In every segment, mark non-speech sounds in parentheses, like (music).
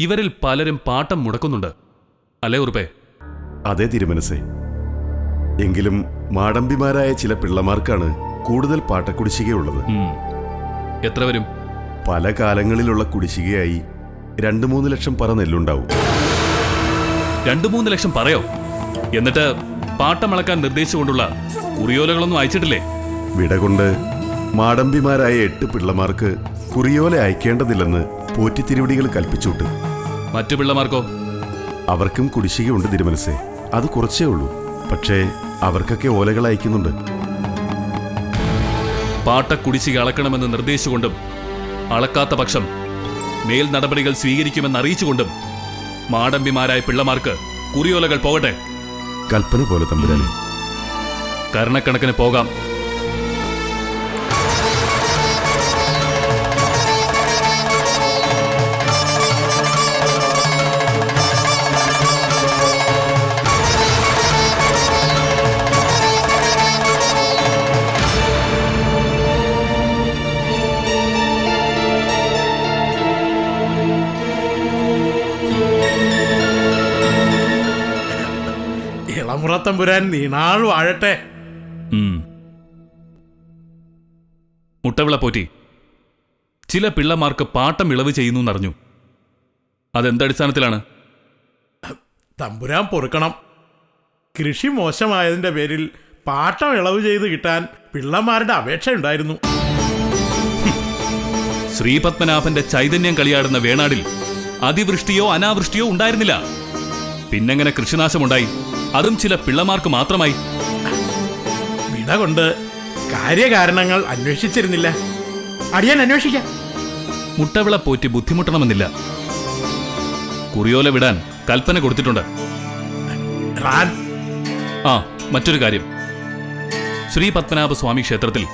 ഇവരിൽ പലരും പാട്ടം മുടക്കുന്നുണ്ട്. അല്ലേ ഉറുപ്പേ? അതേ തിരുമനസേ. എങ്കിലും മാടമ്പിമാരായ ചില പിള്ളമാർക്കാണ് കൂടുതൽ പാട്ടക്കുടിശ്ശികയുള്ളത്. എത്ര വരും? പല കാലങ്ങളിലുള്ള കുടിശ്ശികയായി രണ്ടു മൂന്ന് ലക്ഷം പറ നെല്ലുണ്ടാവും. രണ്ടു മൂന്ന് ലക്ഷം പറയോ? എന്നിട്ട് പാട്ടമളക്കാൻ നിർദ്ദേശിച്ചുകൊണ്ടുള്ള കുറിയോലകളൊന്നും അയച്ചിട്ടില്ലേ? വിട കൊണ്ട് മാടമ്പിമാരായ എട്ട് പിള്ളമാർക്ക് കുറിയോല അയക്കേണ്ടതില്ലെന്ന് പോറ്റിത്തിരുവടികൾ കൽപ്പിച്ചുവിട്ട്. മറ്റു പിള്ളമാർക്കോ? അവർക്കും കുടിശ്ശികയുണ്ട് തിരുമനസേ. അത് കുറച്ചേ ഉള്ളൂ. പക്ഷേ അവർക്കൊക്കെ ഓലകൾ അയക്കുന്നുണ്ട്. പാട്ട കുടിശ്ശിക അളക്കണമെന്ന് നിർദ്ദേശിച്ചുകൊണ്ടും അളക്കാത്ത പക്ഷം മേൽ നടപടികൾ സ്വീകരിക്കുമെന്ന് അറിയിച്ചുകൊണ്ടും മാടമ്പിമാരായ പിള്ളമാർക്ക് കുറിയോലകൾ പോകട്ടെ? കൽപ്പന പോലെ തമ്പുരാനെ. കരണക്കണക്കിന് പോകാം. ഇളമുറത്തമ്പുരാൻ നീണാൾ വാഴട്ടെ. മുട്ടവിള പോറ്റി. ചില പിള്ളമാർക്ക് പാട്ടം ഇളവ് ചെയ്യുന്നു എന്നറിഞ്ഞു. അതെന്തടിസ്ഥാനത്തിലാണ്? തമ്പുരാൻ പൊറുക്കണം. കൃഷി മോശമായതിന്റെ പേരിൽ പാട്ടം ഇളവ് ചെയ്ത് കിട്ടാൻ പിള്ളമാരുടെ അപേക്ഷ ഉണ്ടായിരുന്നു ശ്രീപത്മനാഭന്റെ ചൈതന്യം കളിയാടുന്ന വേണാടിൽ അതിവൃഷ്ടിയോ അനാവൃഷ്ടിയോ ഉണ്ടായിരുന്നില്ല. പിന്നെങ്ങനെ കൃഷിനാശമുണ്ടായി? അതും ചില പിള്ളമാർക്ക് മാത്രമായി. വിട കൊണ്ട് കാര്യകാരണങ്ങൾ അന്വേഷിച്ചിരുന്നില്ല. അടിയാൻ അന്വേഷിക്കാം. മുട്ടവിള പോറ്റി ബുദ്ധിമുട്ടണമെന്നില്ല. കുറിയോല വിടാൻ കൽപ്പന കൊടുത്തിട്ടുണ്ട്. ആ മറ്റൊരു കാര്യം. ശ്രീ പത്മനാഭ സ്വാമി ക്ഷേത്രത്തിൽ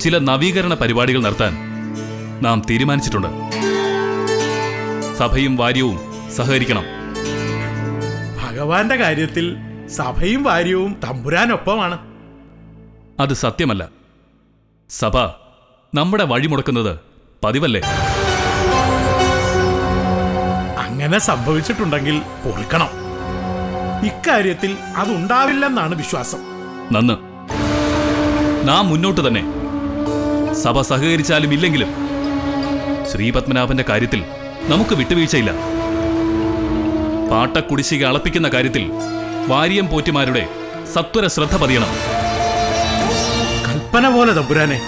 ചില നവീകരണ പരിപാടികൾ നടത്താൻ നാം തീരുമാനിച്ചിട്ടുണ്ട്. സഭയും വാര്യവും സഹകരിക്കണം. ഭഗവാന്റെ കാര്യത്തിൽ സഭയും ഭാര്യവും തമ്പുരാനൊപ്പമാണ്. അത് സത്യമല്ല. സഭ നമ്മുടെ വഴിമുടക്കുന്നത് പതിവല്ലേ? അങ്ങനെ സംഭവിച്ചിട്ടുണ്ടെങ്കിൽ പൊറുക്കണം. ഇക്കാര്യത്തിൽ അതുണ്ടാവില്ലെന്നാണ് വിശ്വാസം. നന്ന്. നാം മുന്നോട്ട് തന്നെ. സഭ സഹകരിച്ചാലും ഇല്ലെങ്കിലും ശ്രീപത്മനാഭന്റെ കാര്യത്തിൽ നമുക്ക് വിട്ടുവീഴ്ചയില്ല. പാട്ടക്കുടിശ്ശിക അളപ്പിക്കുന്ന കാര്യത്തിൽ വാരിയം പോറ്റിമാരുടെ സത്വര ശ്രദ്ധ പതിയണം. കൽപ്പന പോലെ തമ്പുരാനെ.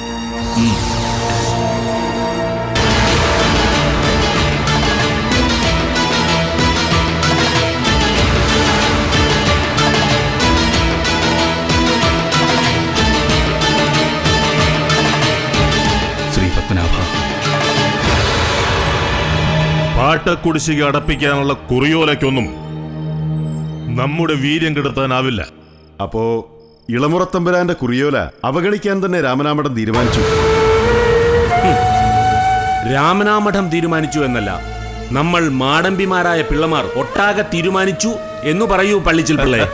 പാട്ടക്കുടിശ്ശിക അടപ്പിക്കാനുള്ള കുറിയോലയ്ക്കൊന്നും നമ്മുടെ വീര്യം കെടുത്താനാവില്ല. അപ്പോ ഇളമുറത്തമ്പുരാന്റെ കുറിയോല അവഗണിക്കാൻ തന്നെ രാമനാമഠം തീരുമാനിച്ചു. രാമനാമഠം തീരുമാനിച്ചു എന്നല്ല നമ്മൾ മാടമ്പിമാരായ പിള്ളമാർ ഒട്ടാകെ തീരുമാനിച്ചു എന്ന് പറയൂ പള്ളിച്ചിൽ പിള്ളയെ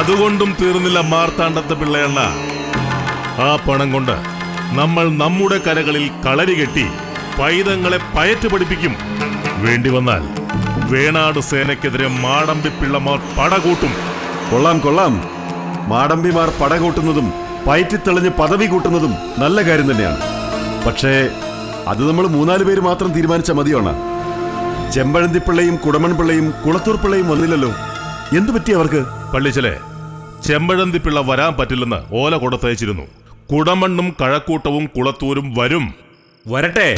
അതുകൊണ്ടും തീർന്നില്ല മാർത്താണ്ടത്തെ പിള്ളയണ്ണ. ആ പണം കൊണ്ട് നമ്മൾ നമ്മുടെ കരകളിൽ കളരി കെട്ടി പൈതങ്ങളെ പയറ്റ് പഠിപ്പിക്കും. വേണ്ടി വന്നാൽ വേണാട് സേനയ്ക്കെതിരെ മാടമ്പി പിള്ളമാർ പടകൂട്ടും. കൊള്ളാം കൊള്ളാം. മാടമ്പിമാർ പടകൂട്ടുന്നതും പയറ്റിത്തെളിഞ്ഞ് പദവി കൂട്ടുന്നതും നല്ല കാര്യം തന്നെയാണ്. പക്ഷേ അത് നമ്മൾ മൂന്നാൽ പേര് മാത്രം തീരുമാനിച്ച മതിയാണ്? ചെമ്പഴന്തിപ്പിള്ളയും കുടമൺപിള്ളയും കുളത്തൂർ പിള്ളയും വന്നില്ലല്ലോ. എന്തു പറ്റി അവർക്ക്? പള്ളിച്ചലെ ചെമ്പഴന്തി പിള്ള വരാൻ പറ്റില്ലെന്ന് ഓല കൊടുത്തയച്ചിരുന്നു. കുടമണ്ണും കഴക്കൂട്ടവും കുളത്തൂരും വരും. വരട്ടെ.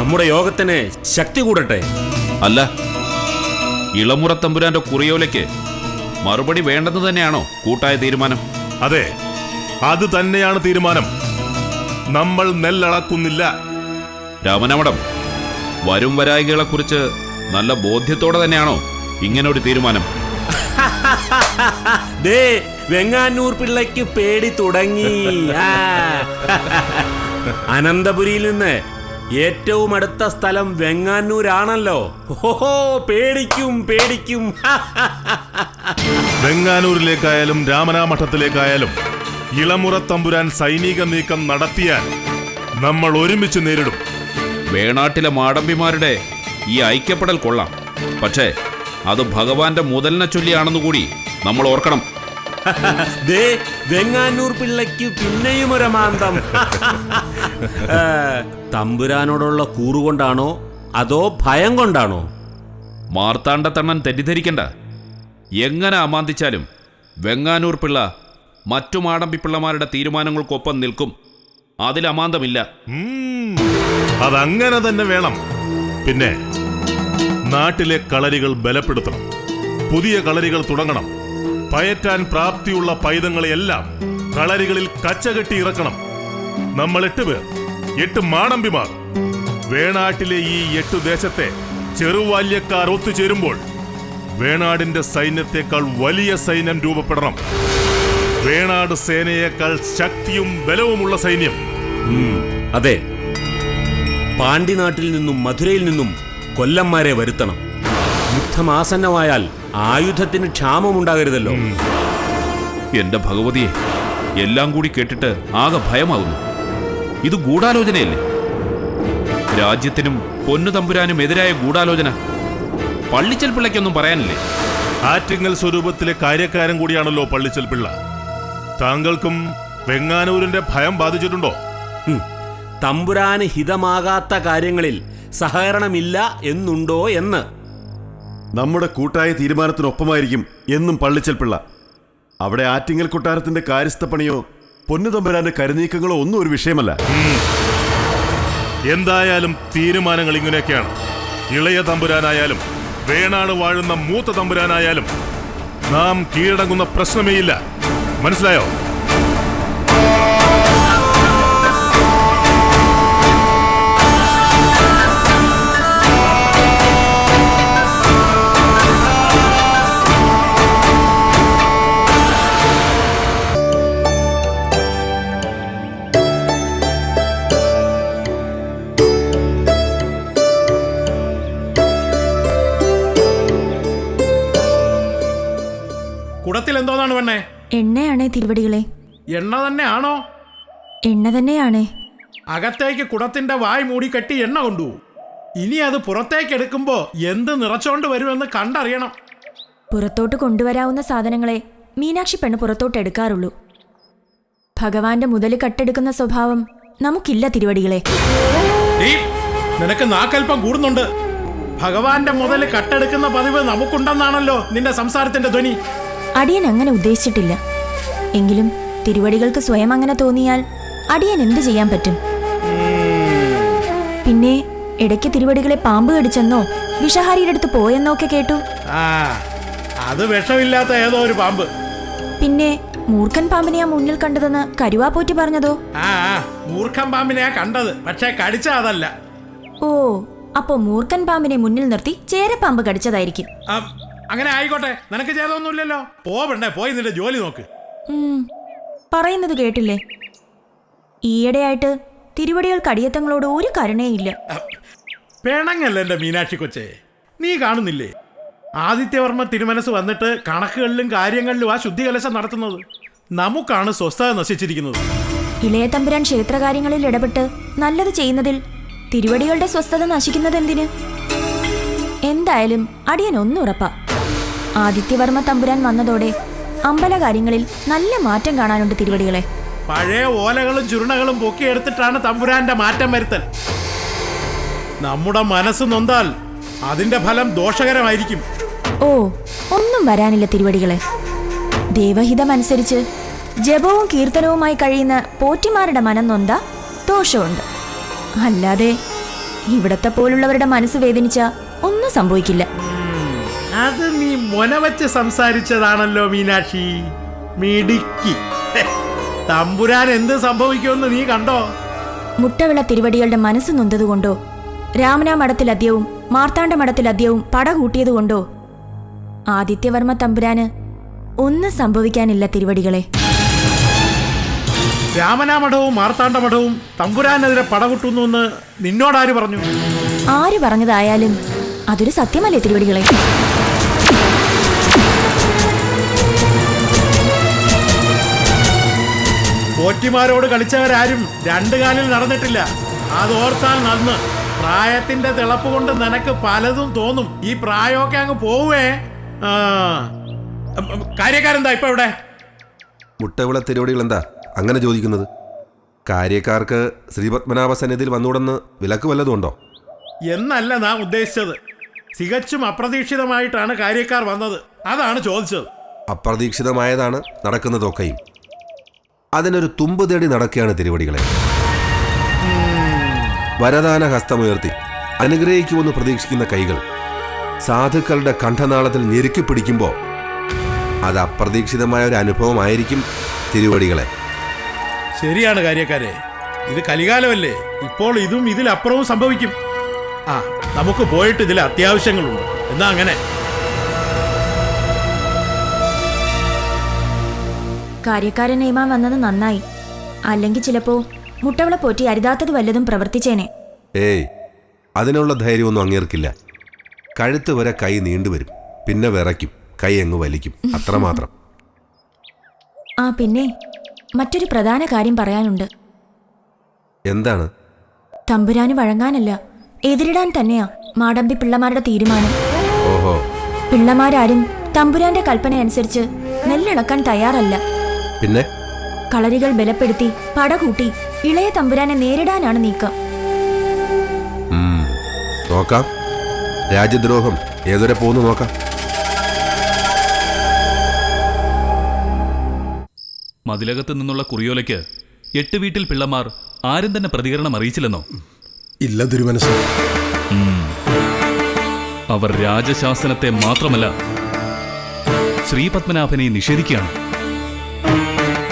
നമ്മുടെ യോഗത്തിന് ശക്തി കൂടട്ടെ. അല്ല ഇളമുറ തമ്പുരാന്റെ കുറിയോലയ്ക്ക് മറുപടി വേണ്ടെന്ന് തന്നെയാണോ കൂട്ടായ തീരുമാനം? അതെ അത് തന്നെയാണ് തീരുമാനം. നമ്മൾ നെല്ലളക്കുന്നില്ല. രാമനമടം വരും വരായികളെ കുറിച്ച് നല്ല ബോധ്യത്തോടെ തന്നെയാണോ ഇങ്ങനെ ഒരു തീരുമാനം? (laughs) ദേ വെങ്ങാനൂർ പിള്ളയ്ക്ക് പേടി തുടങ്ങി. ആ. (laughs) അനന്തപുരിയിൽ നിന്ന് ഏറ്റവും അടുത്ത സ്ഥലം വെങ്ങാനൂരാണല്ലോ. ഓഹോ പേടിക്കും പേടിക്കും. വെങ്ങാനൂരിലേക്കായാലും രാമനാമഠത്തിലേക്കായാലും ഇളമുറ തമ്പുരാൻ സൈനിക നീക്കം നടത്തിയാൽ നമ്മൾ ഒരുമിച്ച് നേരിടും. വേണാട്ടിലെ മാടമ്പിമാരുടെ ഈ ഐക്യപ്പെടൽ കൊള്ളാം. പക്ഷേ അത് ഭഗവാന്റെ മുതലിനെ ചൊല്ലിയാണെന്നുകൂടി നമ്മൾ ഓർക്കണം. (laughs) ദേ വെങ്ങാനൂർ പിള്ളയ്ക്ക് പിന്നെയും ഒരമാന്തം (laughs) തമ്പുരാനോടുള്ള കൂറുകൊണ്ടാണോ അതോ ഭയം കൊണ്ടാണോ? മാർത്താണ്ഡത്തണ്ണൻ തെറ്റിദ്ധരിക്കണ്ട. എങ്ങനെ അമാന്തിച്ചാലും വെങ്ങാനൂർ പിള്ള മറ്റു മാടമ്പി പിള്ളമാരുടെ തീരുമാനങ്ങൾക്കൊപ്പം നിൽക്കും. അതിൽ അമാന്തമില്ല. അതങ്ങനെ തന്നെ വേണം. പിന്നെ നാട്ടിലെ കളരികൾ ബലപ്പെടുത്തണം. പുതിയ കളരികൾ തുടങ്ങണം. പയറ്റാൻ പ്രാപ്തിയുള്ള പൈതങ്ങളെയെല്ലാം കളരികളിൽ കച്ചകെട്ടി ഇറക്കണം. നമ്മൾ എട്ട് പേർ എട്ട് മാണമ്പിമാർ. വേണാട്ടിലെ ഈ എട്ടു ദേശത്തെ ചെറുവാല്യക്കാർ ഒത്തുചേരുമ്പോൾ വേണാടിന്റെ സൈന്യത്തെക്കാൾ വലിയ സൈന്യം രൂപപ്പെടണം. വേണാട് സേനയേക്കാൾ ശക്തിയും ബലവുമുള്ള സൈന്യം. അതെ. പാണ്ഡ്യനാട്ടിൽ നിന്നും മധുരയിൽ നിന്നും കൊല്ലന്മാരെ വരുത്തണം. യുദ്ധമാസന്നമായാൽ ആയുധത്തിന് ക്ഷാമം ക്ഷാമമുണ്ടാകരുതല്ലോ എന്റെ ഭഗവതിയെ എല്ലാം കൂടി കേട്ടിട്ട് ആകെ ഭയമാകുന്നു. ഇത് ഗൂഢാലോചനയല്ലേ? രാജ്യത്തിനും പൊന്നു തമ്പുരാനും എതിരായ ഗൂഢാലോചന. പള്ളിച്ചൽ പിള്ളയ്ക്കൊന്നും പറയാനില്ലേ? ആറ്റിങ്ങൽ സ്വരൂപത്തിലെ കാര്യക്കാരൻ കൂടിയാണല്ലോ പള്ളിച്ചൽ പിള്ള. താങ്കൾക്കും വെങ്ങാനൂരിന്റെ ഭയം ബാധിച്ചിട്ടുണ്ടോ? തമ്പുരാന് ഹിതമാകാത്ത കാര്യങ്ങളിൽ സഹകരണമില്ല എന്നുണ്ടോ എന്ന്. നമ്മുടെ കൂട്ടായ തീരുമാനത്തിനൊപ്പമായിരിക്കും എന്നും പള്ളിച്ചൽ പിള്ള. അവിടെ ആറ്റിങ്ങൽ കൊട്ടാരത്തിന്റെ കാര്യസ്ഥപ്പണിയോ പൊന്നുതമ്പരാന്റെ കരുനീക്കങ്ങളോ ഒന്നും ഒരു വിഷയമല്ല. എന്തായാലും തീരുമാനങ്ങൾ ഇങ്ങനെയൊക്കെയാണ്. ഇളയ തമ്പുരാനായാലും വേണാട് വാഴുന്ന മൂത്ത തമ്പുരാനായാലും നാം കീഴടങ്ങുന്ന പ്രശ്നമേയില്ല മനസ്സിലായോ? കുടത്തിൽ പെണ്ണെ? എണ്ണയാണേ തിരുവടികളെ. എണ്ണ തന്നെയാണോ? എണ്ണ തന്നെയാണേ. അകത്തേക്ക് കുടത്തിന്റെ വായ് മൂടി കെട്ടി എണ്ണ കൊണ്ടുപോകും ഇനി അത് പുറത്തേക്ക് എടുക്കുമ്പോ എന്ത് നിറച്ചോണ്ട് വരുമെന്ന് കണ്ടറിയണം. പുറത്തോട്ട് കൊണ്ടുവരാവുന്ന സാധനങ്ങളെ മീനാക്ഷി പെണ്ണ് പുറത്തോട്ട് എടുക്കാറുള്ളൂ. ഭഗവാന്റെ മുതൽ കട്ടെടുക്കുന്ന സ്വഭാവം നമുക്കില്ല തിരുവടികളെ. നിനക്ക് നാക്കൽപ്പം കൂടുന്നുണ്ട്. ഭഗവാന്റെ മുതൽ കട്ടെടുക്കുന്ന പതിവ് നമുക്കുണ്ടെന്നാണല്ലോ നിന്റെ സംസാരത്തിന്റെ ധ്വനി. അടിയൻ അങ്ങനെ ഉദ്ദേശിച്ചിട്ടില്ല. എങ്കിലും തിരുവടികൾക്ക് സ്വയം അങ്ങനെ തോന്നിയാൽ അടിയൻ എന്ത് ചെയ്യാൻ പറ്റും? പിന്നെ ഇടയ്ക്ക് തിരുവടികളെ പാമ്പ് കടിച്ചെന്നോ വിഷഹാരിയുടെ അടുത്ത് പോയെന്നോ ഒക്കെ കേട്ടു. അത് വിഷമില്ലാത്ത ഏതോ ഒരു പാമ്പ്. പിന്നെ മൂർഖൻ പാമ്പിനെ ആ മുന്നിൽ കണ്ടതെന്ന് കരുവാ പോറ്റി പറഞ്ഞതോ? ആ മൂർഖൻ പാമ്പിനെയാ കണ്ടത് പക്ഷെ കടിച്ച അതല്ല. ഓ അപ്പോ മൂർഖൻ പാമ്പിനെ മുന്നിൽ നിർത്തി ചേരപ്പാമ്പ് കടിച്ചതായിരിക്കും. അങ്ങനെ ആയിക്കോട്ടെ. നിനക്ക് ചെയ്തൊന്നുമില്ലല്ലോ പോവണ്ടേ പോയി നിന്റെ ജോലി നോക്ക്. പറയുന്നത് കേട്ടില്ലേ? ഈയിടെയായിട്ട് തിരുവടികൾ കടിയത്തങ്ങളോട് ഒരു കരുണയില്ല പിണങ്ങല്ല എന്റെ മീനാക്ഷി കൊച്ചേ? നീ കാണുന്നില്ലേ? ആദിത്യവർമ്മ തിരുമനസ് വന്നിട്ട് കണക്കുകളിലും കാര്യങ്ങളിലും ആ ശുദ്ധികലശം നടത്തുന്നത്. നമുക്കാണ് സ്വസ്ഥത നശിച്ചിരിക്കുന്നത്. ഇളയ തമ്പുരാൻ ക്ഷേത്രകാര്യങ്ങളിൽ ഇടപെട്ട് നല്ലത് ചെയ്യുന്നതിൽ തിരുവടികളുടെ സ്വസ്ഥത നശിക്കുന്നത് എന്തിന് എന്തായാലും അടിയൻ ഒന്നുറപ്പാ. ആദിത്യവർമ്മ തമ്പുരാൻ വന്നതോടെ അമ്പല കാര്യങ്ങളിൽ നല്ല മാറ്റം കാണാനുണ്ട് തിരുവടികളെ. പഴയ ഓലകളും ചുരുണകളും പൊക്കിയെടുത്തിട്ടാണ് തമ്പുരാന്റെ മാറ്റം വരുത്തൽ. നമ്മുടെ മനസ്സ് നൊന്താൽ അതിന്റെ ഫലം ദോഷകരമായിരിക്കും. ഓ ഒന്നും വരാനില്ല തിരുവടികളെ. ദേവഹിതമനുസരിച്ച് ജപവും കീർത്തനവുമായി കഴിയുന്ന പോറ്റിമാരുടെ മനം നൊന്ത ദോഷമുണ്ട്. അല്ലാതെ ഇവിടത്തെ പോലുള്ളവരുടെ മനസ്സ് വേദനിച്ച ഒന്നും സംഭവിക്കില്ല. അത് നീ മൊന വെച്ച് സംസാരിച്ചതാണല്ലോ മീനാക്ഷി. മിടുക്കി. തമ്പുരാൻ എന്ത് സംഭവിക്കുമെന്ന് നീ കണ്ടോ? മുട്ടവിള തിരുവടികളുടെ മനസ്സ് നൊന്തതുകൊണ്ടോ രാമനാ മഠത്തിലദ്യവും മാർത്താണ്ഡ മഠത്തിലദ്യവും പട കൂട്ടിയതുകൊണ്ടോ ആദിത്യവർമ്മ തമ്പുരാന് ഒന്നും സംഭവിക്കാനില്ല തിരുവടികളെ. രാമനാമഠവും മാർത്താണ്ഡമഠവും തമ്പുരാനെതിരെ പടകുട്ടുന്നു എന്ന് നിന്നോടാര് പറഞ്ഞു? ആര് പറഞ്ഞതായാലും അതൊരു സത്യമല്ലേ തിരുവടികളെ? പോറ്റിമാരോട് കളിച്ചവരാരും രണ്ടു കാലിൽ നടന്നിട്ടില്ല. അതോർത്താൽ നന്ന്. പ്രായത്തിന്റെ തിളപ്പ് കൊണ്ട് നിനക്ക് പലതും തോന്നും. ഈ പ്രായമൊക്കെ അങ്ങ് പോവേ. കാര്യക്കാരെന്താ ഇപ്പൊ ഇവിടെ? മുട്ടവിള തിരുവടികൾ എന്താ അങ്ങനെ ചോദിക്കുന്നത്? കാര്യക്കാർക്ക് ശ്രീപത്മനാഭ സന്നിധിയിൽ വന്നുകൂടെന്ന് വിലക്ക് വല്ലതും ഉണ്ടോ? എന്നല്ല നാം ഉദ്ദേശിച്ചത്. തികച്ചും അപ്രതീക്ഷിതമായിട്ടാണ് കാര്യക്കാർ വന്നത്. അതാണ് ചോദിച്ചത്. അപ്രതീക്ഷിതമായതാണ് നടക്കുന്നതൊക്കെയും. അതിനൊരു തുമ്പ് തേടി നടക്കുകയാണ് തിരുവടികളെ. വരദാന ഹസ്തമുയർത്തി അനുഗ്രഹിക്കുമെന്ന് പ്രതീക്ഷിക്കുന്ന കൈകൾ സാധുക്കളുടെ കണ്ഠനാളത്തിൽ ഞെരുക്കി പിടിക്കുമ്പോൾ അത് അപ്രതീക്ഷിതമായ ഒരു അനുഭവമായിരിക്കും തിരുവടികളെ. ശരിയാണ് കാര്യക്കാരെ. ഇത് കലികാലമല്ലേ? ഇപ്പോൾ ഇതും ഇതിലപ്പുറവും സംഭവിക്കും. ആ നമുക്ക് പോയിട്ട് ഇതിൽ അത്യാവശ്യങ്ങളുണ്ട്. എന്നാ അങ്ങനെ? കാര്യക്കാരൻ നിയമാൻ വന്നത് നന്നായി. അല്ലെങ്കിൽ ചിലപ്പോ മുട്ടവള പോറ്റി അരുതാത്തത് വല്ലതും പ്രവർത്തിച്ചേനെ. ഏയ് അതിനുള്ള ധൈര്യമൊന്നും അങ്ങേർക്കില്ല. കഴുത്ത് വരെ കൈ നീണ്ടുവരും. പിന്നെ വിറയ്ക്കും. കൈ അങ്ങ് വലിക്കും. അത്രമാത്രം. ആ പിന്നെ മറ്റൊരു പ്രധാന കാര്യം പറയാനുണ്ട്. എന്താണ്? തമ്പുരാന് വഴങ്ങാനല്ല. എതിരിടാൻ തന്നെയാ മാടമ്പി പിള്ളമാരുടെ തീരുമാനം. ഓഹോ. പിള്ളമാരാരും തമ്പുരാന്റെ കൽപ്പന അനുസരിച്ച് നെല്ലിളക്കാൻ തയ്യാറല്ല. പിന്നെ? കളരികൾ ബലപ്പെടുത്തി പടകൂട്ടി ഇളയ തമ്പുരാനെ നേരിടാനാണ് നീക്കം. നോക്കാം. രാജ്യദ്രോഹം ഏതുവരെ പോകുന്നു നോക്കാം. മതിലകത്ത് നിന്നുള്ള കുറിയോലയ്ക്ക് എട്ട് വീട്ടിൽ പിള്ളമാർ ആരും തന്നെ പ്രതികരണം അറിയിച്ചില്ലെന്നോ? ഇല്ല ദുരുമനസ് അവർ രാജശാസനത്തെ മാത്രമല്ല ശ്രീപത്മനാഭനെ നിഷേധിക്കുകയാണ്.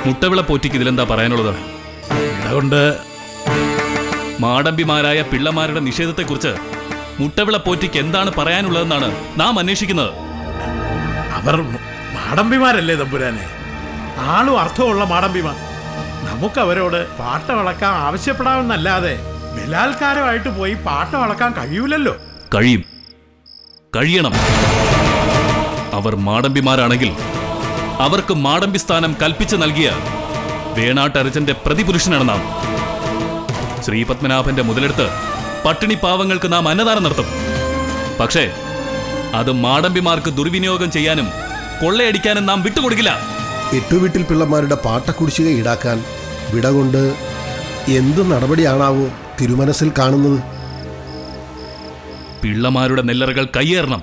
മുട്ടവിള പോറ്റിക്ക് ഇതിലെന്താ പറയാനുള്ളത്? അതുകൊണ്ട് മാടമ്പിമാരായ പിള്ളമാരുടെ നിഷേധത്തെക്കുറിച്ച് മുട്ടവിള പോറ്റിക്ക് എന്താണ് പറയാനുള്ളതെന്നാണ് നാം അന്വേഷിക്കുന്നത്. അവർ മാടമ്പിമാരല്ലേ തമ്പുരാനെ? ആളും അർത്ഥമുള്ള മാടമ്പിമാർ. നമുക്ക് അവരോട് പാട്ട വളക്കാൻ ആവശ്യപ്പെടാമെന്നല്ലാതെ ബലാത്കാരമായിട്ട് പോയി പാട്ട് വളക്കാൻ കഴിയൂലല്ലോ. കഴിയും. കഴിയണം. അവർ മാടമ്പിമാരാണെങ്കിൽ അവർക്ക് മാടമ്പി സ്ഥാനം കൽപ്പിച്ചു നൽകിയ വേണാട്ടരച്ചന്റെ പ്രതിപുരുഷനാണ് നാം. ശ്രീ പത്മനാഭന്റെ മുതലെടുത്ത് പട്ടിണി പാവങ്ങൾക്ക് നാം അന്നദാനം നടത്തും. പക്ഷേ അത് മാടമ്പിമാർക്ക് ദുർവിനിയോഗം ചെയ്യാനും കൊള്ളയടിക്കാനും നാം വിട്ടുകൊടുക്കില്ല. എട്ടുവീട്ടിൽ പിള്ളമാരുടെ പാട്ടക്കുടിശ്ശിക ഈടാക്കാൻ വിട കൊണ്ട് എന്ത് നടപടിയാണാവോ? തിരുമനസിൽ കാണുന്നത്? പിള്ളമാരുടെ നെല്ലറകൾ കയ്യേറണം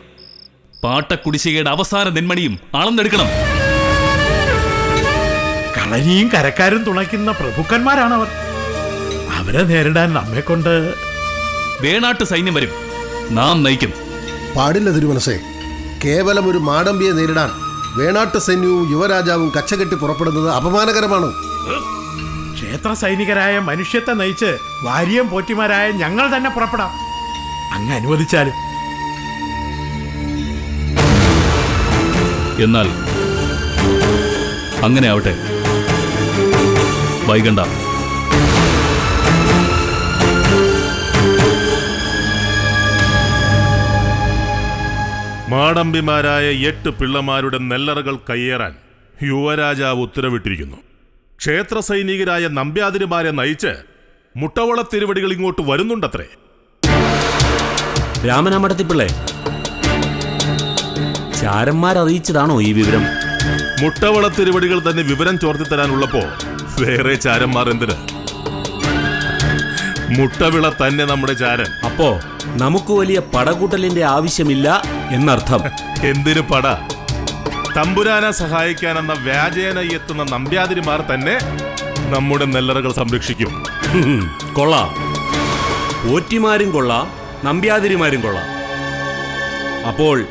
പാട്ടക്കുടിശ്ശികയുടെ അവസാന നെന്മണിയും അളന്നെടുക്കണം. കളനിയും കരക്കാരും തുണയ്ക്കുന്ന പ്രഭുക്കന്മാരാണവർ. അവരെ നേരിടാൻ നമ്മെ കൊണ്ട് വേണാട്ട് സൈന്യം വരും. നാം നയിക്കും. പാടില്ല തിരുമനസേ. കേവലം ഒരു മാടമ്പിയെ നേരിടാൻ വേണാട്ട് സൈന്യവും യുവരാജാവും കച്ചകെട്ടി പുറപ്പെടുന്നത് അപമാനകരമാണ്. ക്ഷേത്ര സൈനികരായ മനുഷ്യത്തെ നയിച്ച് വാര്യം പോറ്റിമാരായ ഞങ്ങൾ തന്നെ പുറപ്പെടാം. അങ്ങ് അനുവദിച്ചാലും. എന്നാൽ അങ്ങനെ ആവട്ടെ. വൈകണ്ട. മാടമ്പിമാരായ എട്ട് പിള്ളമാരുടെ നെല്ലറകൾ കയ്യേറാൻ യുവരാജാവ് ഉത്തരവിട്ടിരിക്കുന്നു. ക്ഷേത്ര സൈനികരായ നമ്പ്യാതിരിമാരെ നയിച്ച് മുട്ടവള തിരുവടികൾ ഇങ്ങോട്ട് വരുന്നുണ്ടത്രേ. രാമനാമടത്തിപ്പിള്ളേ ചാരന്മാരറിയിച്ചതാണോ ഈ വിവരം? മുട്ടവള തിരുവടികൾ തന്നെ വിവരം ചോർത്തി തരാനുള്ളപ്പോ വേറെ ചാരന്മാർ എന്തിന്? മുട്ടവിള തന്നെ നമ്മുടെ ചാരൻ. അപ്പോ നമുക്ക് വലിയ പടകൂട്ടലിന്റെ ആവശ്യമില്ല എന്നർത്ഥം. എന്തിനു പട? തമ്പുരാനെ സഹായിക്കാനെന്ന വ്യാജേന എത്തുന്ന നമ്പ്യാതിരിമാർ തന്നെ നമ്മുടെ നെല്ലറകൾ സംരക്ഷിക്കും. കൊള്ള കൊള്ളാം. പോറ്റിമാരും കൊള്ളാം നമ്പ്യാതിരിമാരും കൊള്ളാം. അപ്പോൾ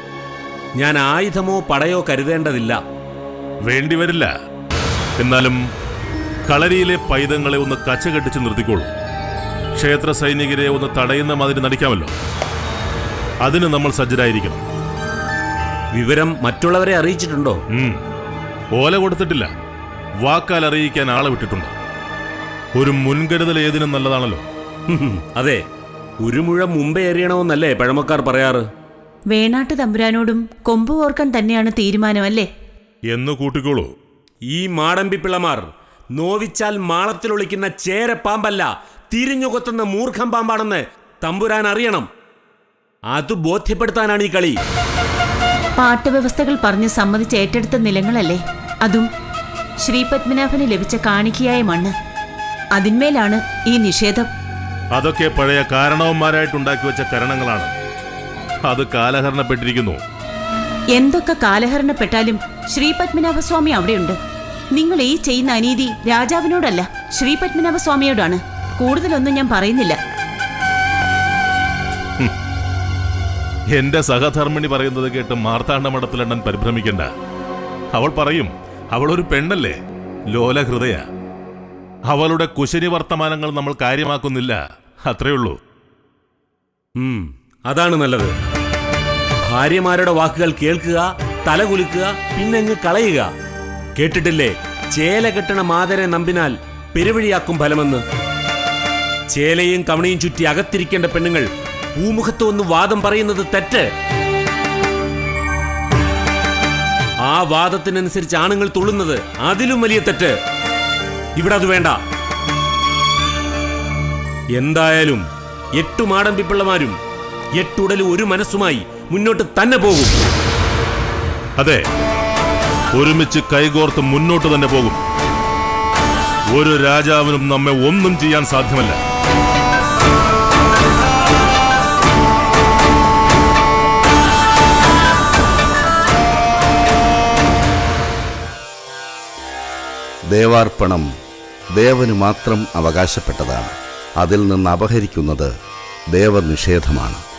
ഞാൻ ആയുധമോ പടയോ കരുതേണ്ടതില്ല. വേണ്ടിവരില്ല. എന്നാലും കളരിയിലെ പൈതങ്ങളെ ഒന്ന് കച്ചകെട്ടിച്ച് നിർത്തിക്കോളൂ. ക്ഷേത്ര സൈനികരെ ഒന്ന് തടയുന്ന മാതിരി നടിക്കാമല്ലോ. അതിന് നമ്മൾ സജ്ജരായിരിക്കണം. വിവരം മറ്റുള്ളവരെ അറിയിച്ചിട്ടുണ്ടോ? ഓല കൊടുത്തിട്ടില്ല. വാക്കാൽ അറിയിക്കാൻ ആളെ വിട്ടിട്ടുണ്ട്. ഒരു മുൻകരുതൽ ഏതിനും നല്ലതാണല്ലോ. (laughs) അതെ ഒരു മുഴം മുമ്പേ എറിയണമെന്നല്ലേ പഴമക്കാർ പറയാറ്? വേണാട്ട് തമ്പുരാനോടും കൊമ്പ് ഓർക്കാൻ തന്നെയാണ് തീരുമാനമല്ലേ എന്ന് കൂട്ടിക്കോളൂ. ഈ മാടമ്പി പിള്ളമാർ നോവിച്ചാൽ മാളത്തിലൊളിക്കുന്ന ചേരപ്പാമ്പല്ല തിരിഞ്ഞുകൊത്തുന്ന മൂർഖം പാമ്പാണെന്ന് തമ്പുരാൻ അറിയണം. അത് ബോധ്യപ്പെടുത്താനാണ് ഈ കളി. പാട്ടവ്യവസ്ഥകൾ പറഞ്ഞ് സമ്മതിച്ച് ഏറ്റെടുത്ത നിലങ്ങളല്ലേ? അതും ശ്രീ പത്മനാഭന് ലഭിച്ച കാണിക്കയായ മണ്ണ്. അതിന്മേലാണ് ഈ നിഷേധം. അതൊക്കെ പഴയ കാരണവന്മാരായിട്ടുണ്ടാക്കി വെച്ച കരണങ്ങളാണ്. അത് കാലഹരണപ്പെട്ടിരിക്കുന്നു. എന്തൊക്കെ കാലഹരണപ്പെട്ടാലും ശ്രീ പത്മനാഭസ്വാമി അവിടെയുണ്ട്. നിങ്ങൾ ഈ ചെയ്യുന്ന അനീതി രാജാവിനോടല്ല ശ്രീ പത്മനാഭസ്വാമിയോടാണ് കൂടുതലൊന്നും ഞാൻ പറയുന്നില്ല. എന്റെ സഹധർമ്മിണി പറയുന്നത് കേട്ട് മാർത്താണ്ഡ മഠത്തിലെണ്ണൻ പരിഭ്രമിക്കണ്ട. അവൾ പറയും അവളൊരു പെണ്ണല്ലേ? ലോലഹൃദയ. അവളുടെ കുശരി വർത്തമാനങ്ങൾ നമ്മൾ കാര്യമാക്കുന്നില്ല. അത്രയുള്ളൂ അതാണ് നല്ലത്. ഭാര്യമാരുടെ വാക്കുകൾ കേൾക്കുക തലകുലുക്കുക പിന്നെങ്ങ് കളയുക. കേട്ടിട്ടില്ലേ? ചേല കെട്ടണ മാതരെ നമ്പിനാൽ പെരുവഴിയാക്കും ഫലമെന്ന്. ചേലയും കവണയും ചുറ്റി അകത്തിരിക്കേണ്ട പെണ്ണുങ്ങൾ പൂമുഖത്ത് ഒന്ന് വാദം പറയുന്നത് തെറ്റ്. ആ വാദത്തിനനുസരിച്ച് ആണുങ്ങൾ തുള്ളുന്നത് അതിലും വലിയ തെറ്റ്. ഇവിടെ അത് വേണ്ട. എന്തായാലും എട്ടു മാടമ്പിപ്പിള്ളമാരും എട്ടുടൽ ഒരു മനസ്സുമായി മുന്നോട്ട് തന്നെ പോകും. അതെ ഒരുമിച്ച് കൈകോർത്ത് മുന്നോട്ട് തന്നെ പോകും. ഒരു രാജാവിനും നമ്മെ ഒന്നും ചെയ്യാൻ സാധ്യമല്ല. ദേവാർപ്പണം ദേവന് മാത്രം അവകാശപ്പെട്ടതാണ്. അതിൽ നിന്ന് അപഹരിക്കുന്നത് ദേവനിഷേധമാണ്.